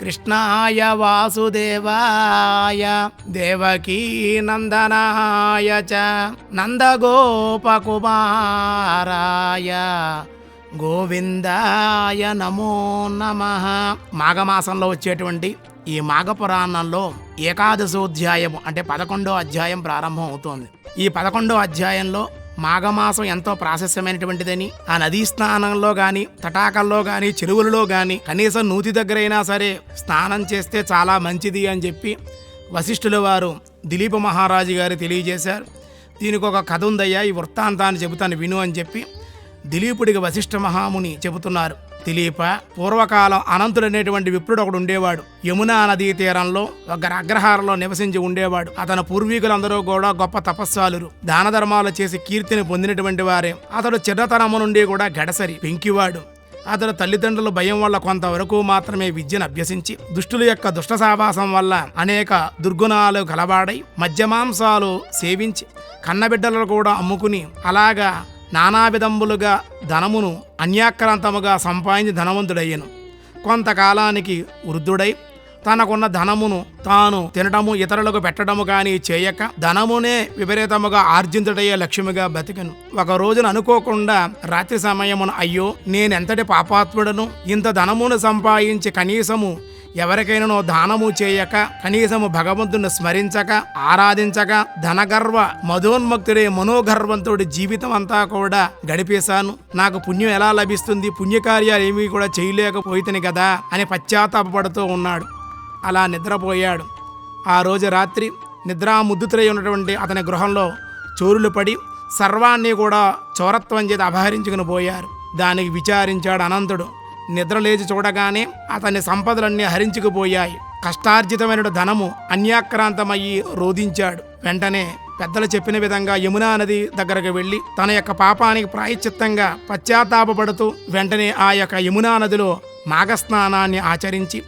కృష్ణాయ వాసుదేవాయ దేవకీ నందనాయ చ నందగోపకుమారాయ గోవిందాయ నమో నమ. మాఘమాసంలో వచ్చేటువంటి ఈ మాఘ పురాణంలో ఏకాదశోధ్యాయం అంటే పదకొండో అధ్యాయం ప్రారంభం అవుతోంది ఈ పదకొండో అధ్యాయంలో మాఘమాసం ఎంతో ప్రాశస్యమైనటువంటిదని ఆ నదీ స్నానంలో గాని తటాకల్లో గాని చెరువులలో గాని కనీసం నూతి దగ్గరైనా సరే స్నానం చేస్తే చాలా మంచిది అని చెప్పి వశిష్ఠుల వారు దిలీప మహారాజు గారు తెలియజేశారు. దీనికి ఒక కథ ఉందయ్యా ఈ వృత్తాంతాన్ని చెబుతాను విను అని చెప్పి దిలీపుడికి వశిష్ఠ మహాముని చెబుతున్నారు. తెలియప పూర్వకాలం అనంతుడనేటువంటి విప్రుడు ఒకడు ఉండేవాడు. యమునా నదీ తీరంలో ఒక అగ్రహారంలో నివసించి ఉండేవాడు. అతని పూర్వీకులందరూ కూడా గొప్ప తపస్సాలురు. దాన ధర్మాలు చేసి కీర్తిని పొందినటువంటి వారే. అతడు చిన్నతనము నుండి కూడా గడసరి పెంకివాడు. అతడు తల్లిదండ్రుల భయం వల్ల కొంతవరకు మాత్రమే విద్యను అభ్యసించి దుష్టుల యొక్క దుష్ట సావాసం వల్ల అనేక దుర్గుణాలు కలవాడై మద్యమాంసాలు సేవించి కన్నబిడ్డలను కూడా అమ్ముకుని అలాగా నానావిధంబులుగా ధనమును అన్యాక్రాంతముగా సంపాదించి ధనవంతుడయ్యను. కొంతకాలానికి వృద్ధుడై తనకున్న ధనమును తాను తినటము ఇతరులకు పెట్టడము కానీ చేయక ధనమునే విపరీతముగా ఆర్జించుటయ్యే లక్ష్యముగా బతికను. ఒక రోజున అనుకోకుండా రాత్రి సమయమున అయ్యో నేనెంతటి పాపాత్ముడను? ఇంత ధనమును సంపాదించి కనీసము ఎవరికైనానో దానము చేయక కనీసము భగవంతుని స్మరించక ఆరాధించక ధనగర్వ మధోన్మక్తుడే మనోగర్వంతుడి జీవితం అంతా కూడా గడిపేశాను. నాకు పుణ్యం ఎలా లభిస్తుంది? పుణ్యకార్యాలు ఏమీ కూడా చేయలేకపోయితని కదా అని పశ్చాత్తాపడుతూ ఉన్నాడు. అలా నిద్రపోయాడు. ఆ రోజు రాత్రి నిద్రాముద్దుతులై ఉన్నటువంటి అతని గృహంలో చోరులు పడి సర్వాన్ని కూడా చోరత్వం చేత అపహరించుకుని పోయారు. దానికి విచారించాడు అనంతుడు. నిద్రలేచి చూడగానే అతని సంపదలన్నీ హరించుకుపోయాయి. కష్టార్జితమైన ధనము అన్యాక్రాంతమయ్యి రోధించాడు. వెంటనే పెద్దలు చెప్పిన విధంగా యమునా నది దగ్గరకు వెళ్ళి తన యొక్క పాపానికి ప్రాయశ్చిత్తంగా పశ్చాత్తాపపడుతూ వెంటనే ఆ యొక్క యమునా నదిలో మాఘస్నానాన్ని ఆచరించి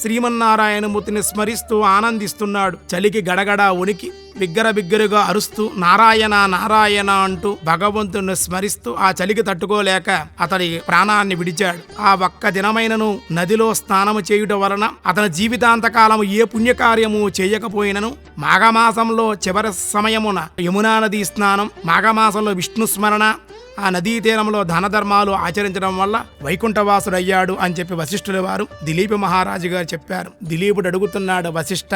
శ్రీమన్నారాయణమూర్తిని స్మరిస్తూ ఆనందిస్తున్నాడు. చలికి గడగడ ఉనికి. బిగ్గర బిగ్గరగా అరుస్తూ నారాయణ నారాయణ అంటూ భగవంతుని స్మరిస్తూ ఆ చలికి తట్టుకోలేక అతడి ప్రాణాన్ని విడిచాడు. ఆ ఒక్క దినమైనను నదిలో స్నానము చేయుట వలన అతని జీవితాంతకాలము ఏ పుణ్యకార్యము చేయకపోయినను మాఘమాసంలో చివరి సమయమున యమునా నది స్నానం మాఘమాసంలో విష్ణు స్మరణ ఆ నదీ తీరంలో ధనధర్మాలు ఆచరించడం వల్ల వైకుంఠవాసుడయ్యాడు అని చెప్పి వశిష్ఠుల వారు దిలీప మహారాజు గారు చెప్పారు. దిలీపుడు అడుగుతున్నాడు వశిష్ఠ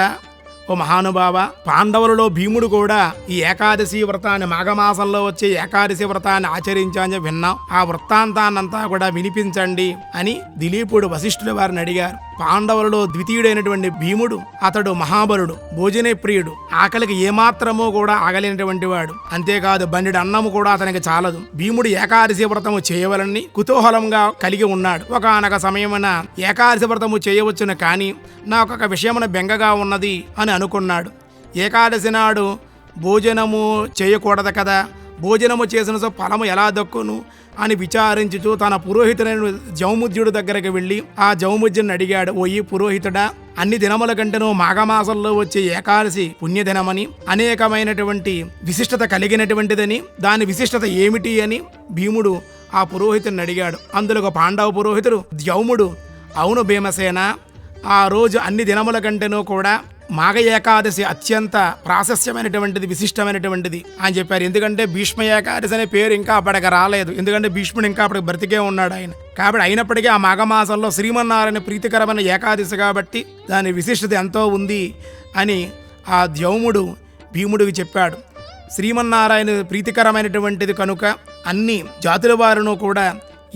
ఓ మహానుభావ పాండవులలో భీముడు కూడా ఈ ఏకాదశి వ్రతాన్ని మాఘమాసంలో వచ్చే ఏకాదశి వ్రతాన్ని ఆచరించాలని విన్నాం. ఆ వృత్తాంతాన్నంతా కూడా వినిపించండి అని దిలీపుడు వశిష్ఠుల వారిని అడిగారు. పాండవులలో ద్వితీయుడైనటువంటి భీముడు అతడు మహాబలుడు భోజన ప్రియుడు. ఆకలికి ఏమాత్రమూ కూడా ఆగలేనటువంటి వాడు. అంతేకాదు బండి అన్నము కూడా అతనికి చాలదు. భీముడు ఏకాదశి వ్రతము చేయవలని కుతూహలంగా కలిగి ఉన్నాడు. ఒకనొక సమయమున ఏకాదశి వ్రతము చేయవచ్చును కానీ నాకొక ఒక విషయమున బెంగగా ఉన్నది అని అనుకున్నాడు. ఏకాదశి నాడు భోజనము చేయకూడదు కదా? భోజనము చేసిన సో ఫలము ఎలా దక్కును అని విచారించుచు తన పురోహితుడైన జౌముద్యుడు దగ్గరికి వెళ్ళి ఆ జౌముద్యుని అడిగాడు ఓయి పురోహితుడా అన్ని దినముల కంటేనూ మాఘమాసంలో వచ్చే ఏకాదశి పుణ్యదినమని అనేకమైనటువంటి విశిష్టత కలిగినటువంటిదని దాని విశిష్టత ఏమిటి అని భీముడు ఆ పురోహితుని అడిగాడు. అందులో ఒక పాండవ పురోహితుడు జౌముడు అవును భీమసేన ఆ రోజు అన్ని దినముల కంటేనూ కూడా మాఘ ఏకాదశి అత్యంత ప్రాశస్యమైనటువంటిది విశిష్టమైనటువంటిది అని చెప్పారు. ఎందుకంటే భీష్మ ఏకాదశి అనే పేరు ఇంకా అప్పటికి రాలేదు. ఎందుకంటే భీష్ముడు ఇంకా అప్పటికి బ్రతికే ఉన్నాడు ఆయన. కాబట్టి అయినప్పటికీ ఆ మాఘమాసంలో శ్రీమన్నారాయణ ప్రీతికరమైన ఏకాదశి కాబట్టి దాని విశిష్టత ఎంతో ఉంది అని ఆ ద్యౌముడు భీముడికి చెప్పాడు. శ్రీమన్నారాయణ ప్రీతికరమైనటువంటిది కనుక అన్ని జాతుల వారును కూడా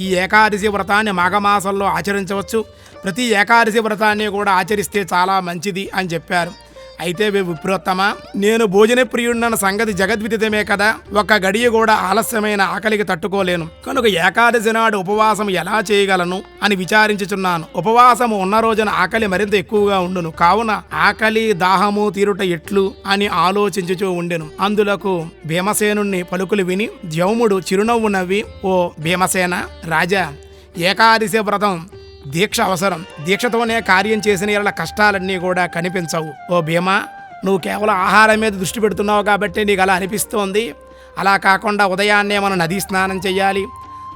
ఈ ఏకాదశి వ్రతాన్ని మాఘమాసంలో ఆచరించవచ్చు. ప్రతి ఏకాదశి వ్రతాన్ని కూడా ఆచరిస్తే చాలా మంచిది అని చెప్పారు. అయితే వే విప్రోత్తమ నేను భోజన ప్రియుడిన సంగతి జగద్విదితమే కదా ఒక్క గడియ కూడా ఆలస్యమైన ఆకలికి తట్టుకోలేను. కనుక ఏకాదశి నాడు ఉపవాసం ఎలా చేయగలను అని విచారించుచున్నాను. ఉపవాసము ఉన్న రోజున ఆకలి మరింత ఎక్కువగా ఉండును. కావున ఆకలి దాహము తీరుట ఎట్లు అని ఆలోచించుచూ ఉండెను. అందులకు భీమసేనుణ్ణి పలుకులు విని ద్యౌముడు చిరునవ్వు నవ్వి ఓ భీమసేన రాజా ఏకాదశి వ్రతం దీక్ష అవసరం దీక్షతోనే కార్యం చేసిన ఇలా కష్టాలన్నీ కూడా కనిపించవు. ఓ భీమా నువ్వు కేవలం ఆహారం మీద దృష్టి పెడుతున్నావు కాబట్టి నీకు అలా అనిపిస్తోంది. అలా కాకుండా ఉదయాన్నే మనం నదీ స్నానం చేయాలి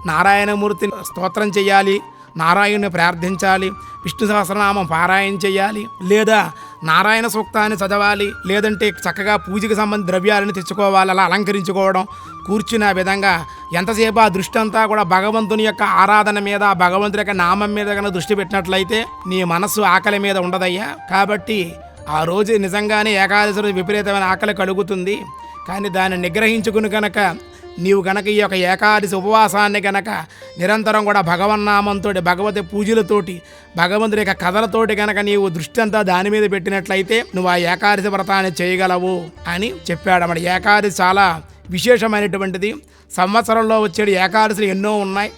నారాయణమూర్తిని స్తోత్రం చేయాలి నారాయణుని ప్రార్థించాలి. విష్ణు సహస్రనామం పారాయణ చేయాలి లేదా నారాయణ సూక్తాన్ని చదవాలి లేదంటే చక్కగా పూజకి సంబంధ ద్రవ్యాలను తెచ్చుకోవాలి అలా అలంకరించుకోవడం కూర్చున్న విధంగా ఎంతసేపు ఆ దృష్టి అంతా కూడా భగవంతుని యొక్క ఆరాధన మీద భగవంతుని యొక్క నామం మీద కనుక దృష్టి పెట్టినట్లయితే నీ మనస్సు ఆకలి మీద ఉండదయ్యా. కాబట్టి ఆ రోజు నిజంగానే ఏకాదశి విపరీతమైన ఆకలి కలుగుతుంది. కానీ దాన్ని నిగ్రహించుకుని కనుక నీవు గనక ఈ యొక్క ఏకాదశి ఉపవాసాన్ని గనక నిరంతరం కూడా భగవన్నామంతో భగవతి పూజలతోటి భగవంతుడి యొక్క కథలతోటి గనక నీవు దృష్టి అంతా దాని మీద పెట్టినట్లయితే నువ్వు ఆ ఏకాదశి వ్రతాన్ని చేయగలవు అని చెప్పాడు. అన్నమాట ఏకాదశి చాలా విశేషమైనటువంటిది. సంవత్సరంలో వచ్చే ఏకాదశులు ఎన్నో ఉన్నాయి.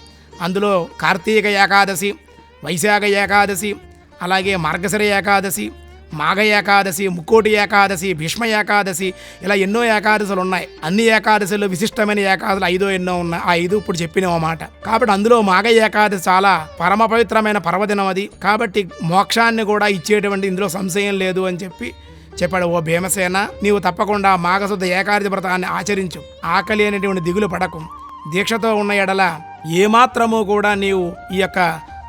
అందులో కార్తీక ఏకాదశి వైశాఖ ఏకాదశి అలాగే మార్గశిర ఏకాదశి మాఘ ఏకాదశి ముక్కోటి ఏకాదశి భీష్మ ఏకాదశి ఇలా ఎన్నో ఏకాదశులు ఉన్నాయి. అన్ని ఏకాదశులు విశిష్టమైన ఏకాదశులు ఐదో ఎన్నో ఉన్నాయి ఆ ఐదు ఇప్పుడు చెప్పినమాట కాబట్టి అందులో మాఘ ఏకాదశి చాలా పరమ పవిత్రమైన పర్వదినం అది. కాబట్టి మోక్షాన్ని కూడా ఇచ్చేటువంటి ఇందులో సంశయం లేదు అని చెప్పి చెప్పాడు ఓ భీమసేన. నీవు తప్పకుండా మాఘశుద్ధ ఏకాదశి వ్రతాన్ని ఆచరించు. ఆకలి అనేటువంటి దిగులు పడకు. దీక్షతో ఉన్న ఎడల ఏమాత్రము కూడా నీవు ఈ యొక్క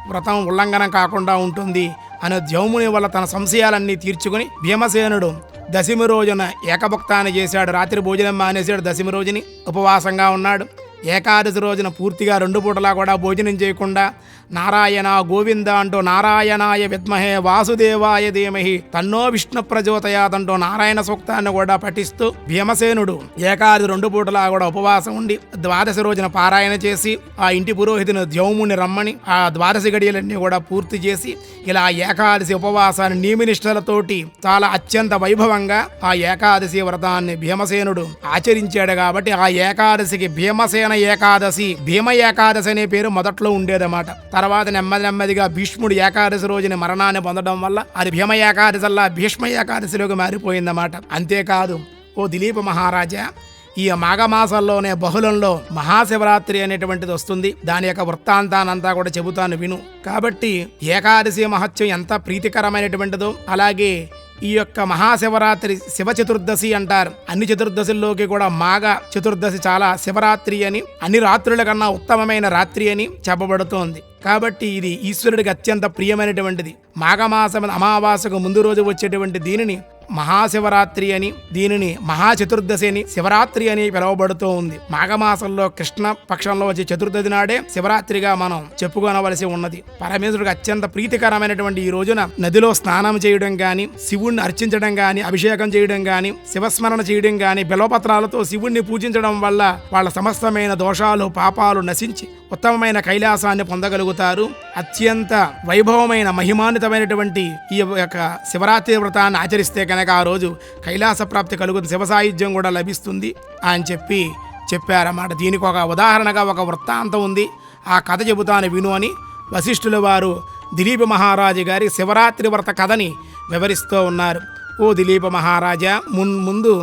వ్రతం ఉల్లంఘనం కాకుండా ఉంటుంది. అనే ద్యౌముని వల్ల తన సంశయాలన్నీ తీర్చుకుని భీమసేనుడు దశమి రోజున ఏకభక్తాన్ని చేశాడు. రాత్రి భోజనం మానేశాడు. దశమి రోజుని ఉపవాసంగా ఉన్నాడు. ఏకాదశి రోజున పూర్తిగా రెండు పూటలా కూడా భోజనం చేయకుండా నారాయణ గోవింద అంటూ నారాయణాయ విద్మహే వాసుదేవాయ ధీమహి తన్నో విష్ణు ప్రజోతయాదంటూ నారాయణ సూక్తాన్ని కూడా పఠిస్తూ భీమసేనుడు ఏకాది రెండు పూటలా కూడా ఉపవాసం ఉండి ద్వాదశి రోజున పారాయణ చేసి ఆ ఇంటి పురోహితుని ద్యౌముని రమ్మని ఆ ద్వాదశి గడియలన్నీ కూడా పూర్తి చేసి ఇలా ఏకాదశి ఉపవాసాన్ని నియమనిష్టలతోటి చాలా అత్యంత వైభవంగా ఆ ఏకాదశి వ్రతాన్ని భీమసేనుడు ఆచరించాడు కాబట్టి ఆ ఏకాదశికి భీమసేన ఏకాదశి భీమ ఏకాదశి అనే పేరు మొదట్లో ఉండేదన్నమాట. తర్వాత నెమ్మది నెమ్మదిగా భీష్ముడు ఏకాదశి రోజున మరణాన్ని పొందడం వల్ల అది భీమ ఏకాదశల్లా భీష్మ ఏకాదశిలోకి మారిపోయిందన్నమాట. అంతేకాదు ఓ దిలీప మహారాజా ఈ మాఘమాసంలోనే బహుళంలో మహాశివరాత్రి అనేటువంటిది వస్తుంది. దాని యొక్క వృత్తాంతానంతా కూడా చెబుతాను విను. కాబట్టి ఏకాదశి మహత్యం ఎంత ప్రీతికరమైనటువంటిదో అలాగే ఈ యొక్క మహాశివరాత్రి శివ చతుర్దశి అంటారు. అన్ని చతుర్దశుల్లోకి కూడా మాఘ చతుర్దశి చాలా శివరాత్రి అని అన్ని రాత్రుల కన్నా ఉత్తమమైన రాత్రి అని చెప్పబడుతోంది. కాబట్టి ఇది ఈశ్వరుడికి అత్యంత ప్రియమైనటువంటిది. మాఘమాసం అమావాసకు ముందు రోజు వచ్చేటువంటి దీనిని మహాశివరాత్రి అని దీనిని మహాచతుర్దశి అని శివరాత్రి అని పిలువబడుతూ ఉంది. మాఘమాసంలో కృష్ణ పక్షంలో వచ్చే చతుర్దశి నాడే శివరాత్రిగా మనం చెప్పుకోనవలసి ఉన్నది. పరమేశ్వరుడికి అత్యంత ప్రీతికరమైనటువంటి ఈ రోజున నదిలో స్నానం చేయడం గాని శివుణ్ణి అర్చించడం గాని అభిషేకం చేయడం గాని శివస్మరణ చేయడం గాని బిలవపత్రాలతో శివుణ్ణి పూజించడం వల్ల వాళ్ళ సమస్తమైన దోషాలు పాపాలు నశించి ఉత్తమమైన కైలాసాన్ని పొందగలుగుతారు. అత్యంత వైభవమైన మహిమాన్వితమైనటువంటి ఈ యొక్క శివరాత్రి వ్రతాన్ని ఆచరిస్తే కనుక ఆ రోజు కైలాస ప్రాప్తి కలుగుతుంది. శివ సాయుధ్యం కూడా లభిస్తుంది అని చెప్పి చెప్పారన్నమాట. దీనికి ఒక ఉదాహరణగా ఒక వృత్తాంతం ఉంది. ఆ కథ చెబుతాను విను అని వశిష్ఠుల వారు దిలీప మహారాజు గారి శివరాత్రి వ్రత కథని వివరిస్తూ ఉన్నారు. ఓ దిలీప మహారాజా మున్ ముందు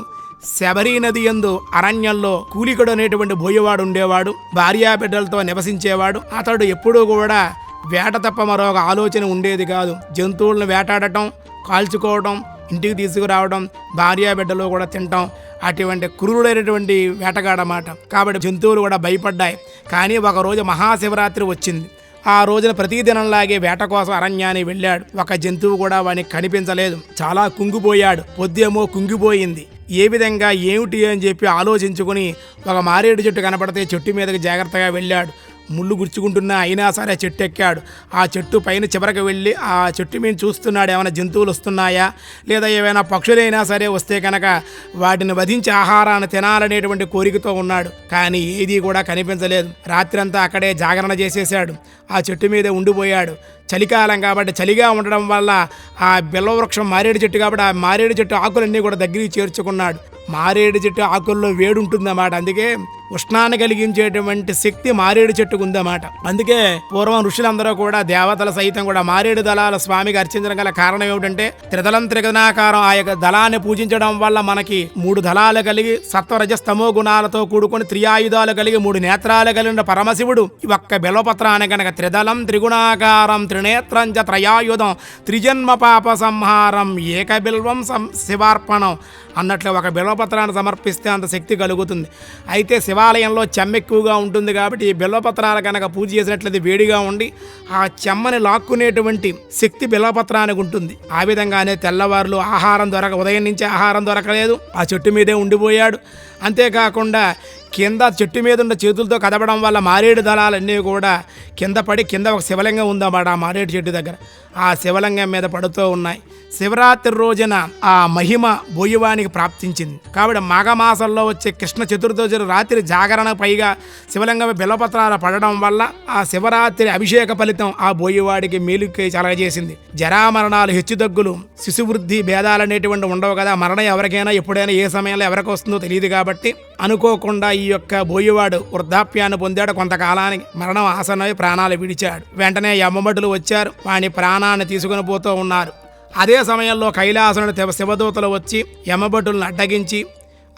శబరి నది యందు అరణ్యంలో కూలికుడు అనేటువంటి బోయవాడు ఉండేవాడు భార్యా బిడ్డలతో నివసించేవాడు. అతడు ఎప్పుడూ కూడా వేట తప్ప మరొక ఆలోచన ఉండేది కాదు. జంతువులను వేటాడటం కాల్చుకోవడం ఇంటికి తీసుకురావడం భార్యా బిడ్డలు కూడా తినటం అటువంటి క్రూరుడైనటువంటి వేటగాడమాట. కాబట్టి జంతువులు కూడా భయపడ్డాయి. కానీ ఒకరోజు మహాశివరాత్రి వచ్చింది. ఆ రోజున ప్రతిదినంలాగే వేట కోసం అరణ్యాన్ని వెళ్ళాడు. ఒక జంతువు కూడా వానికి కనిపించలేదు. చాలా కుంగిపోయాడు. పొద్దేమో కుంగిపోయింది. ఏ విధంగా ఏమిటి అని చెప్పి ఆలోచించుకుని ఒక మారేడు చెట్టు కనపడితే చెట్టు మీదకి జాగ్రత్తగా వెళ్ళాడు. ముళ్ళు గుచ్చుకుంటున్నా అయినా సరే చెట్టు ఎక్కాడు. ఆ చెట్టు పైన చివరికి వెళ్ళి ఆ చెట్టు మీద చూస్తున్నాడు ఏమైనా జంతువులు వస్తున్నాయా? లేదా ఏమైనా పక్షులైనా సరే వస్తే కనుక వాటిని వధించి ఆహారాన్ని తినాలనేటువంటి కోరికతో ఉన్నాడు. కానీ ఏది కూడా కనిపించలేదు. రాత్రంతా అక్కడే జాగరణ చేసేశాడు. ఆ చెట్టు మీదే ఉండిపోయాడు. చలికాలం కాబట్టి చలిగా ఉండడం వల్ల ఆ బిల్లవృక్షం మారేడు చెట్టు కాబట్టి ఆ మారేడు చెట్టు ఆకులన్నీ కూడా దగ్గరికి చేర్చుకున్నాడు. మారేడు చెట్టు ఆకుల్లో వేడి ఉంటుందన్నమాట అందుకే ఉష్ణాన్ని కలిగించేటువంటి శక్తి మారేడు చెట్టుకు ఉందన్నమాట. అందుకే పూర్వం ఋషులందరూ కూడా దేవతల సైతం కూడా మారేడు దళాల స్వామికి అర్చించడం గల కారణం ఏమిటంటే త్రిదలం త్రిగణాకారం ఆ యొక్క దళాన్ని పూజించడం వల్ల మనకి మూడు దళాలు కలిగి సత్వరజస్తమో గుణాలతో కూడుకొని త్రియాయుధాలు కలిగి మూడు నేత్రాలు కలిగిన పరమశివుడు. ఈ ఒక్క బిలవపత్రాన్ని కనుక త్రిదళం త్రిగుణాకారం త్రి త్రినేత్రం చ త్రయాయుధం త్రిజన్మ పాప సంహారం ఏకబిల్వం సం శివార్పణం అన్నట్లు ఒక బిల్వపత్రాన్ని సమర్పిస్తే అంత శక్తి కలుగుతుంది. అయితే శివాలయంలో చెమ్మెక్కువగా ఉంటుంది కాబట్టి ఈ బిల్వపత్రాలు కనుక పూజ చేసినట్లయితే వేడిగా ఉండి ఆ చెమ్మని లాక్కునేటువంటి శక్తి బిల్వపత్రానికి ఉంటుంది. ఆ విధంగానే తెల్లవారులు ఆహారం దొరక ఉదయం నుంచి ఆహారం దొరకలేదు. ఆ చెట్టు మీదే ఉండిపోయాడు. అంతేకాకుండా కింద చెట్టు మీద ఉన్న చేతులతో కదపడం వల్ల మారేడు దళాలన్నీ కూడా కింద పడి కింద ఒక శివలింగం ఉందన్నమాట ఆ మారేడు చెట్టు దగ్గర. ఆ శివలింగం మీద పడుతూ ఉన్నాయి. శివరాత్రి రోజున ఆ మహిమ బోయవానికి ప్రాప్తించింది. కాబట్టి మాఘమాసంలో వచ్చే కృష్ణ చతుర్దశి రాత్రి జాగరణ పైగా శివలింగం బిలపత్రాలు పడడం వల్ల ఆ శివరాత్రి అభిషేక ఫలితం ఆ బోయవాడికి మేలుకై చలగజేసింది జరామరణాలు హెచ్చుతగ్గులు శిశువృద్ధి భేదాలు అనేటువంటి ఉండవు కదా. మరణం ఎవరికైనా ఎప్పుడైనా ఏ సమయంలో ఎవరికి వస్తుందో తెలియదు కాబట్టి అనుకోకుండా ఈ యొక్క బోయవాడు వృద్ధాప్యాన్ని పొందాడు కొంతకాలానికి. మరణం ఆసనమై ప్రాణాలు విడిచాడు. వెంటనే యమ్మమటులు వచ్చారు. వాని ప్రాణాన్ని తీసుకుని పోతూ ఉన్నారు. అదే సమయంలో కైలాసనుడు శివదూతలు వచ్చి యమభటులను అడ్డగించి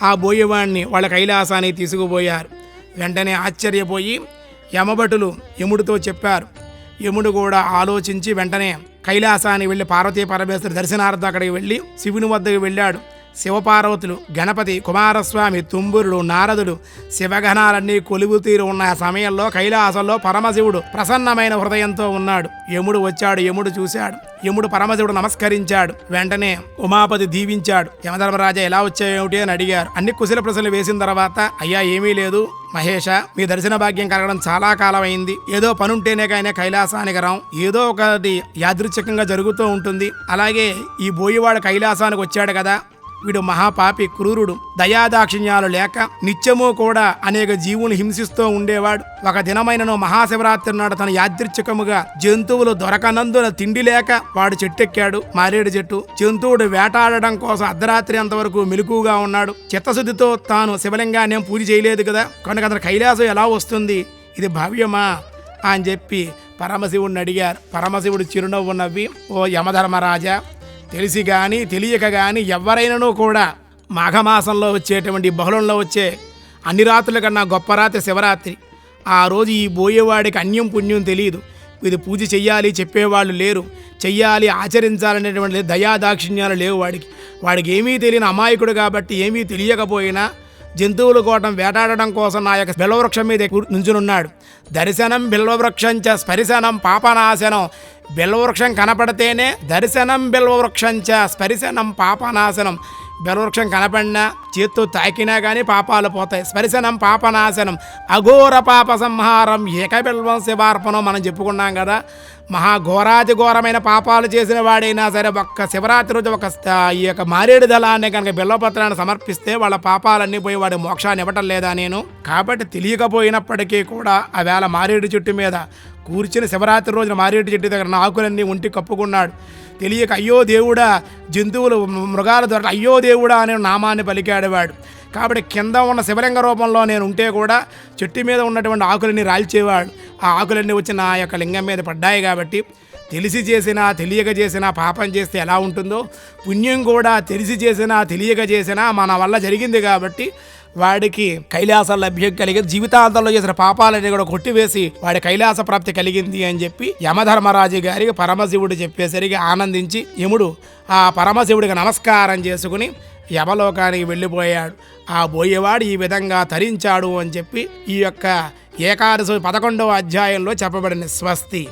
ఆ బోయవాడిని వాళ్ళ కైలాసానికి తీసుకుపోయారు. వెంటనే ఆశ్చర్యపోయి యమభటులు యముడితో చెప్పారు. యముడు కూడా ఆలోచించి వెంటనే కైలాసానికి వెళ్ళి పార్వతీ పరమేశ్వరి దర్శనార్థం అక్కడికి వెళ్ళి శివుని వద్దకు వెళ్ళాడు. శివపార్వతులు గణపతి కుమారస్వామి తుంబురుడు నారదుడు శివగణాలన్నీ కొలువు తీరు ఉన్న సమయంలో కైలాసంలో పరమశివుడు ప్రసన్నమైన హృదయంతో ఉన్నాడు. యముడు వచ్చాడు యముడు చూశాడు. యముడు పరమశివుడు నమస్కరించాడు. వెంటనే ఉమాపతి దీవించాడు. యమధర్మరాజా ఎలా వచ్చాయేమిటి అని అడిగారు. అన్ని కుశల ప్రశ్నలు వేసిన తర్వాత అయ్యా ఏమీ లేదు మహేష మీ దర్శన భాగ్యం కలగడం చాలా కాలం అయింది ఏదో పనుంటేనే కానీ కైలాసానికి రాం. ఏదో ఒకటి యాదృచ్ఛికంగా జరుగుతూ ఉంటుంది. అలాగే ఈ బోయివాడు కైలాసానికి వచ్చాడు కదా వీడు మహాపాపి క్రూరుడు దయాదాక్షిణ్యాలు లేక నిత్యము కూడా అనేక జీవులు హింసిస్తూ ఉండేవాడు. ఒక దినమైనను మహాశివరాత్రి నాడు తన యాదృచ్ఛికముగా జంతువులు దొరకనందున తిండి లేక వాడు చెట్టెక్కాడు మారేడు చెట్టు. జంతువుడు వేటాడడం కోసం అర్ధరాత్రి అంతవరకు మెలకుగా ఉన్నాడు. చిత్తశుద్ధితో తాను శివలింగాన్ని పూజ చేయలేదు కదా? కనుక అతను కైలాసం ఎలా వస్తుంది? ఇది భావ్యమా? అని చెప్పి పరమశివుడిని అడిగారు. పరమశివుడు చిరునవ్వు నవ్వి ఓ యమధర్మరాజా తెలిసి కానీ తెలియక కానీ ఎవరైనానూ కూడా మాఘమాసంలో వచ్చేటువంటి బహుళంలో వచ్చే అన్ని రాత్రుల కన్నా గొప్ప రాత్రి శివరాత్రి. ఆ రోజు ఈ బోయేవాడికి అన్యం పుణ్యం తెలియదు. ఇది పూజ చెయ్యాలి చెప్పేవాళ్ళు లేరు. చెయ్యాలి ఆచరించాలనేటువంటి దయాదాక్షిణ్యాలు దయా లేవు వాడికి. వాడికి ఏమీ తెలియని అమాయకుడు కాబట్టి ఏమీ తెలియకపోయినా జంతువులు కోటం వేటాడడం కోసం నా యొక్క బిల్వవృక్షం మీద నుంచునున్నాడు. దర్శనం బిల్వవృక్షం చ స్పరిశనం పాపనాశనం బిల్వవృక్షం కనపడితేనే దర్శనం బిల్వవృక్షంచ స్పరిశనం పాపనాశనం. బిల్వవృక్షం కనపడినా చేత్తో తాకినా కానీ పాపాలు పోతాయి. స్పరిశనం పాపనాశనం. అఘోర పాప సంహారం. ఏకబిల్వం శివార్పణం మనం చెప్పుకున్నాం కదా. మహాఘోరాతి ఘోరమైన పాపాలు చేసిన వాడైనా సరే ఒక్క శివరాత్రి రోజు ఒక ఈ యొక్క మారేడు దళాన్ని కనుక బిల్లపత్రాన్ని సమర్పిస్తే వాళ్ళ పాపాలన్నీ పోయి వాడి మోక్షాన్ని ఇవ్వటం లేదా నేను? కాబట్టి తెలియకపోయినప్పటికీ కూడా ఆ వేళ మారేడు చెట్టు మీద కూర్చుని శివరాత్రి రోజున మారేడు చెట్టు దగ్గర నా ఆకులన్నీ ఒంటి కప్పుకున్నాడు. తెలియక అయ్యో దేవుడా జంతువులు మృగాల ద్వారా అయ్యో దేవుడా అనే నామాన్ని పలికాడేవాడు కాబట్టి కింద ఉన్న శివలింగ రూపంలో నేను ఉంటే కూడా చెట్టు మీద ఉన్నటువంటి ఆకులన్నీ రాల్చేవాడు. ఆ ఆకులన్నీ వచ్చి నా యొక్క లింగం మీద పడ్డాయి కాబట్టి తెలిసి చేసినా తెలియక చేసినా పాపం చేస్తే ఎలా ఉంటుందో పుణ్యం కూడా తెలిసి చేసినా తెలియక చేసినా మన వల్ల జరిగింది కాబట్టి వాడికి కైలాస లభ్యం కలిగి జీవితాంతంలో చేసిన పాపాలని కూడా కొట్టివేసి వాడి కైలాస ప్రాప్తి కలిగింది అని చెప్పి యమధర్మరాజు గారికి పరమశివుడు చెప్పేసరికి ఆనందించి యముడు ఆ పరమశివుడికి నమస్కారం చేసుకుని యమలోకానికి వెళ్ళిపోయాడు. ఆ బోయేవాడు ఈ విధంగా తరించాడు అని చెప్పి ఈ యొక్క ఏకాదశి పదకొండవ అధ్యాయంలో చెప్పబడిన స్వస్తి.